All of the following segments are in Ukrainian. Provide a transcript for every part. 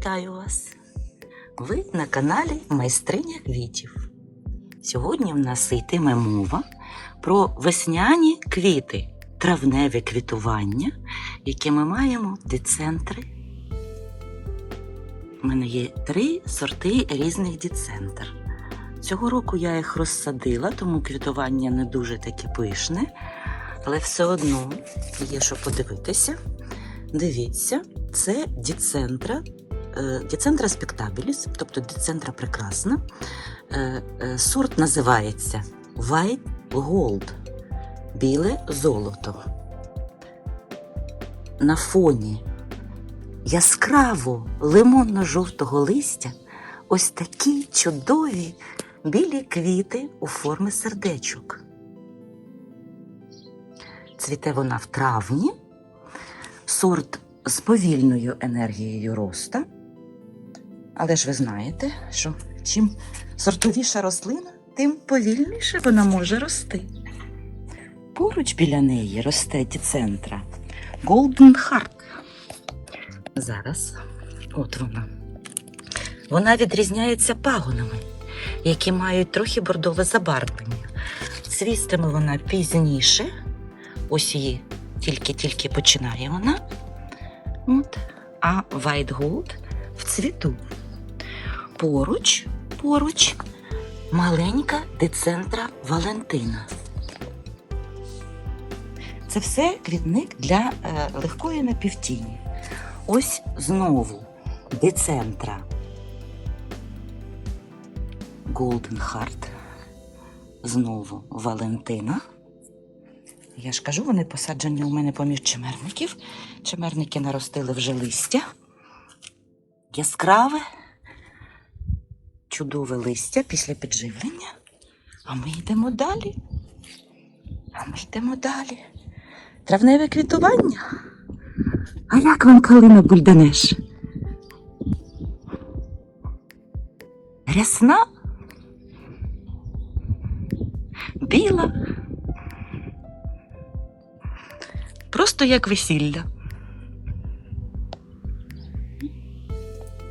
Вітаю вас! Ви на каналі Майстриня квітів. Сьогодні в нас йтиме мова про весняні квіти, травневе квітування, яке ми маємо в децентри. У мене є три сорти різних децентр. Цього року я їх розсадила, тому квітування не дуже таке пишне, але все одно є що подивитися. Дивіться, це діцентра, діцентра спектабіліс, тобто діцентра прекрасна. Е, е, Сорт називається White Gold, біле золото. На фоні яскраво лимонно-жовтого листя ось такі чудові білі квіти у формі сердечок. Цвіте вона в травні сорт з повільною енергією роста. Але ж ви знаєте, що чим сортовіша рослина, тим повільніше вона може рости. Поруч біля неї росте діцентра Golden Heart. Зараз от вона. Вона відрізняється пагонами, які мають трохи бордове забарвлення. Цвістиме вона пізніше, ось її тільки-тільки починає вона. От. А White Gold в цвіту. Поруч, поруч маленька децентра Валентина. Це все квітник для е, легкої напівтіні. Ось знову децентра Golden Heart. Знову Валентина. Я ж кажу, вони посаджені у мене поміж чимерників. Чимерники наростили вже листя. Яскраве, чудове листя після підживлення. А ми йдемо далі. А ми йдемо далі. Травневе квітування. А як вам калина бульданеш? Рясна? Біла? Просто як весілля.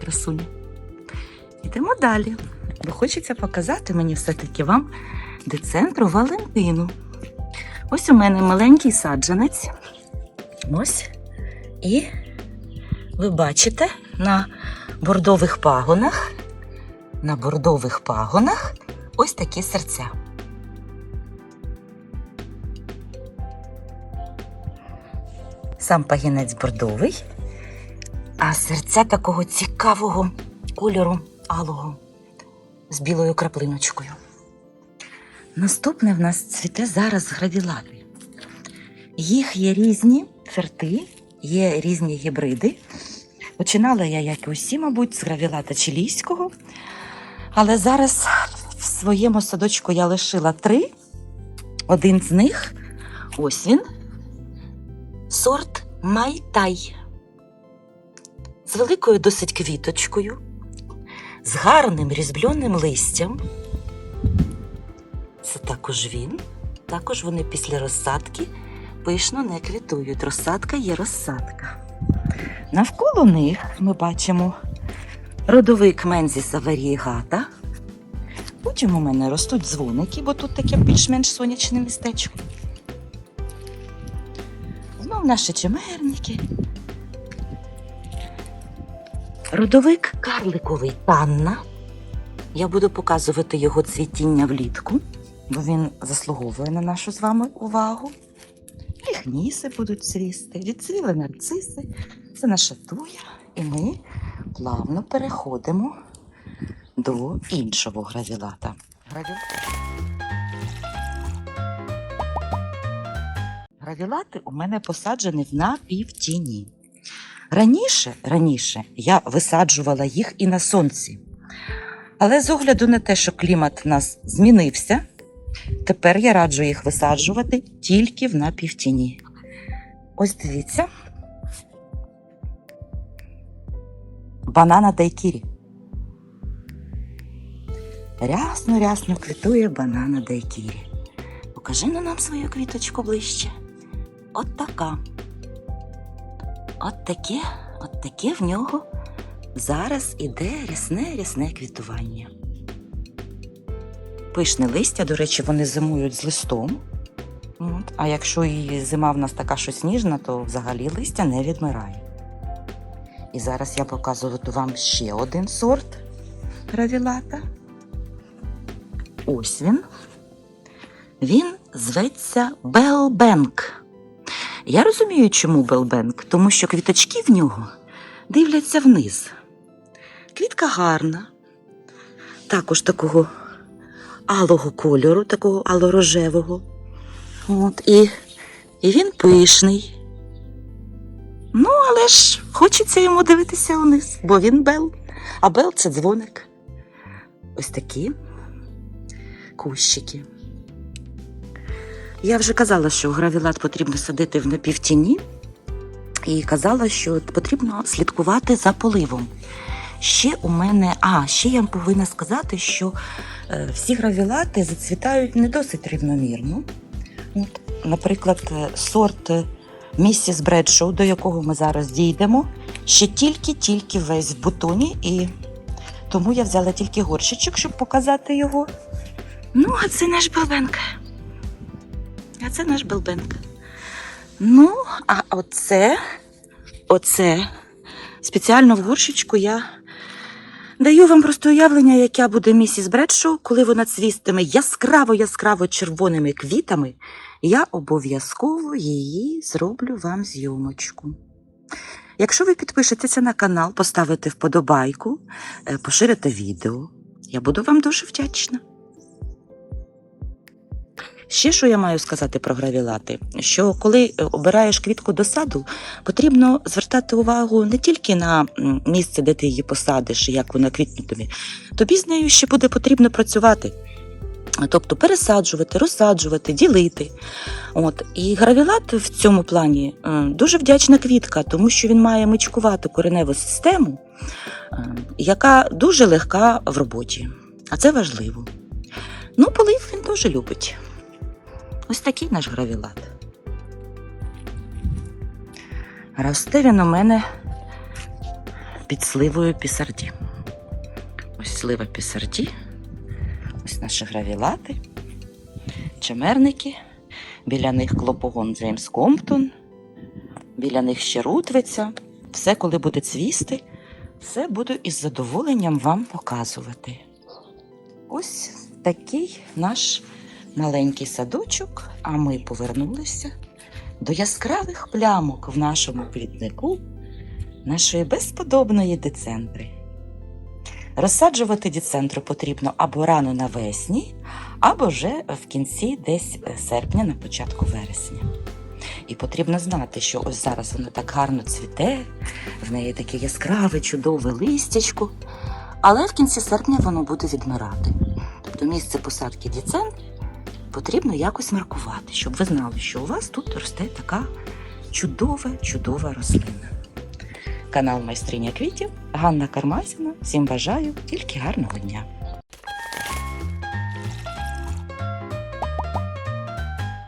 Красуня. Йдемо далі. Бо хочеться показати мені все-таки вам децентру Валентину. Ось у мене маленький саджанець. Ось. І ви бачите на бордових пагонах, на бордових пагонах ось такі серця. Сам пагінець бордовий, а серця такого цікавого кольору алого з білою краплиночкою. Наступне в нас цвіте зараз гравілати. Їх є різні сорти, є різні гібриди. Починала я, як і усі, мабуть, з гравілата чилійського. Але зараз в своєму садочку я лишила три. Один з них ось він. Сорт Майтай. З великою досить квіточкою, з гарним різьбльоним листям. Це також він. Також вони після розсадки пишно не квітують. Розсадка є розсадка. Навколо них ми бачимо родовик Мензіса варієгата. Потім у мене ростуть дзвоники, бо тут таке більш-менш сонячне містечко. Знов наші чимерники. Родовик карликовий Танна. Я буду показувати його цвітіння влітку, бо він заслуговує на нашу з вами увагу. Ліхніси будуть цвісти, відцвіли нарциси. Це наша туя, і ми плавно переходимо до іншого гравілата. Гравілати у мене посаджені в напівтіні. Раніше, раніше я висаджувала їх і на сонці. Але з огляду на те, що клімат у нас змінився, тепер я раджу їх висаджувати тільки в напівтіні. Ось дивіться. Банана дайкірі. Рясно, рясно квітує банана дайкірі. Покажи на нам свою квіточку ближче. От така. От таке, от таке в нього зараз іде рясне рясне квітування. Пишне листя, до речі, вони зимують з листом. От. А якщо і зима в нас така що сніжна, то взагалі листя не відмирає. І зараз я показую вам ще один сорт гравілата. Ось він. Він зветься Белбенк. Я розумію, чому Белбенк, тому що квіточки в нього дивляться вниз. Квітка гарна, також такого алого кольору, такого алорожевого. От, і, і він пишний. Ну, але ж хочеться йому дивитися вниз, бо він бел. А бел це дзвоник. Ось такі кущики. Я вже казала, що гравілат потрібно садити в напівтіні, і казала, що потрібно слідкувати за поливом. Ще у мене, а ще я повинна сказати, що е, всі гравілати зацвітають не досить рівномірно. Наприклад, е, сорт е, місіс Бредшоу, до якого ми зараз дійдемо, ще тільки-тільки весь в бутоні, і тому я взяла тільки горщичок, щоб показати його. Ну, а це наш Белбенк. А це наш Белбенк. Ну, а оце, оце спеціально в горщичку я даю вам просто уявлення, яка буде місіс Бредшоу, коли вона цвістиме яскраво-яскраво червоними квітами. Я обов'язково її зроблю вам зйомочку. Якщо ви підпишетеся на канал, поставите вподобайку, е, поширите відео, я буду вам дуже вдячна. Ще що я маю сказати про гравілати? Що коли е, обираєш квітку до саду, потрібно звертати увагу не тільки на місце, де ти її посадиш, як вона квітнутиме, тобі з нею ще буде потрібно працювати. Тобто пересаджувати, розсаджувати, ділити. От. І гравілат в цьому плані е, дуже вдячна квітка, тому що він має мичкувату кореневу систему, е, яка дуже легка в роботі. А це важливо. Ну, полив він дуже любить. Ось такий наш гравілат. Росте він у мене під сливою пісарді. Ось слива пісарді. Ось наші гравілати, чемерники. Біля них клопогон Джеймс Комптон. Біля них ще рутвиця. Все, коли буде цвісти, все буду із задоволенням вам показувати. Ось такий наш маленький садочок, а ми повернулися до яскравих плямок в нашому квітнику нашої безподобної децентри. Розсаджувати діцентру потрібно або рано навесні, або вже в кінці десь серпня, на початку вересня. І потрібно знати, що ось зараз вона так гарно цвіте, в неї таке яскраве, чудове листячко, але в кінці серпня воно буде відмирати. Тобто місце посадки діцентри потрібно якось маркувати, щоб ви знали, що у вас тут росте така чудова, чудова рослина. Канал Майстриня квітів Ганна Кармазіна. Всім бажаю тільки гарного дня!